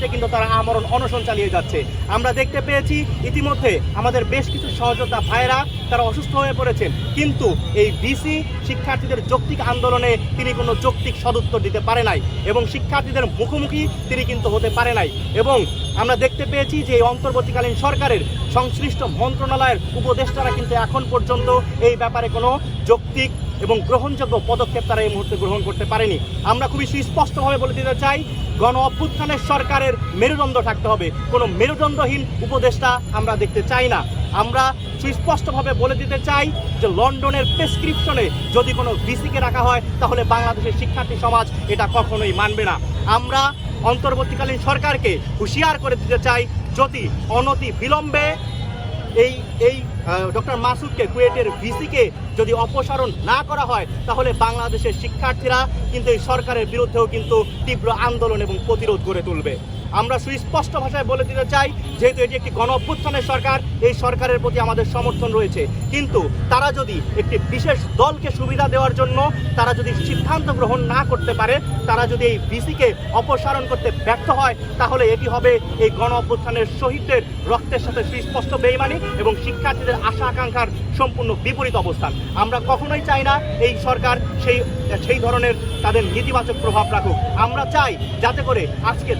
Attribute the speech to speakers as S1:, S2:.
S1: দাবিতে কিন্তু তারা আমরণ অনশন চালিয়ে যাচ্ছে। আমরা দেখতে পেয়েছি ইতিমধ্যে আমাদের বেশ কিছু সহযোদ্ধা ভাইরা তারা অসুস্থ হয়ে পড়েছেন। কিন্তু এই ভিসি শিক্ষার্থীদের যৌক্তিক আন্দোলনে তিনি কোনো যৌক্তিক সদুত্তর দিতে পারে নাই এবং শিক্ষার্থীদের মুখোমুখি তিনি কিন্তু হতে পারে নাই। এবং আমরা দেখতে পেয়েছি যে এই অন্তর্বর্তীকালীন সরকারের সংশ্লিষ্ট মন্ত্রণালয়ের উপদেষ্টারা কিন্তু এখন পর্যন্ত এই ব্যাপারে কোনো যৌক্তিক এবং গ্রহণযোগ্য পদক্ষেপ তারা এই মুহূর্তে গ্রহণ করতে পারেনি। আমরা খুবই সুস্পষ্টভাবে বলে দিতে চাই, গণ অভ্যুত্থানের সরকারের মেরুদণ্ড থাকতে হবে। কোনো মেরুদণ্ডহীন উপদেষ্টা আমরা দেখতে চাই না। আমরা সুস্পষ্টভাবে বলে দিতে চাই যে লন্ডনের প্রেসক্রিপশনে যদি কোনো ভিসিকে রাখা হয়, তাহলে বাংলাদেশের শিক্ষার্থী সমাজ এটা কখনোই মানবে না। আমরা অন্তর্বর্তীকালীন সরকারকে হুঁশিয়ার করে দিতে চাই, যদি অনতি বিলম্বে এই এই ডক্টর মাসুদকে, কুয়েটের ভিসিকে যদি অপসারণ না করা হয়, তাহলে বাংলাদেশের শিক্ষার্থীরা কিন্তু এই সরকারের বিরুদ্ধেও কিন্তু তীব্র আন্দোলন এবং প্রতিরোধ গড়ে তুলবে। আমরা সুস্পষ্ট ভাষায় বলে দিতে চাই, যেহেতু এটি একটি গণ অভ্যুত্থানের সরকার, এই সরকারের প্রতি আমাদের সমর্থন রয়েছে। কিন্তু তারা যদি একটি বিশেষ দলকে সুবিধা দেওয়ার জন্য, তারা যদি সিদ্ধান্ত গ্রহণ না করতে পারে, তারা যদি এই ভিসিকে অপসারণ করতে ব্যর্থ হয়, তাহলে এটি হবে এই গণ অভ্যুত্থানের শহীদদের রক্তের সাথে সুস্পষ্ট বেইমানি এবং শিক্ষার্থীদের আশা আকাঙ্ক্ষার সম্পূর্ণ বিপরীত অবস্থান। আমরা কখনোই চাই না এই সরকার সেই সেই ধরনের তাদের নেতিবাচক প্রভাব রাখুক। আমরা চাই যাতে করে আজকে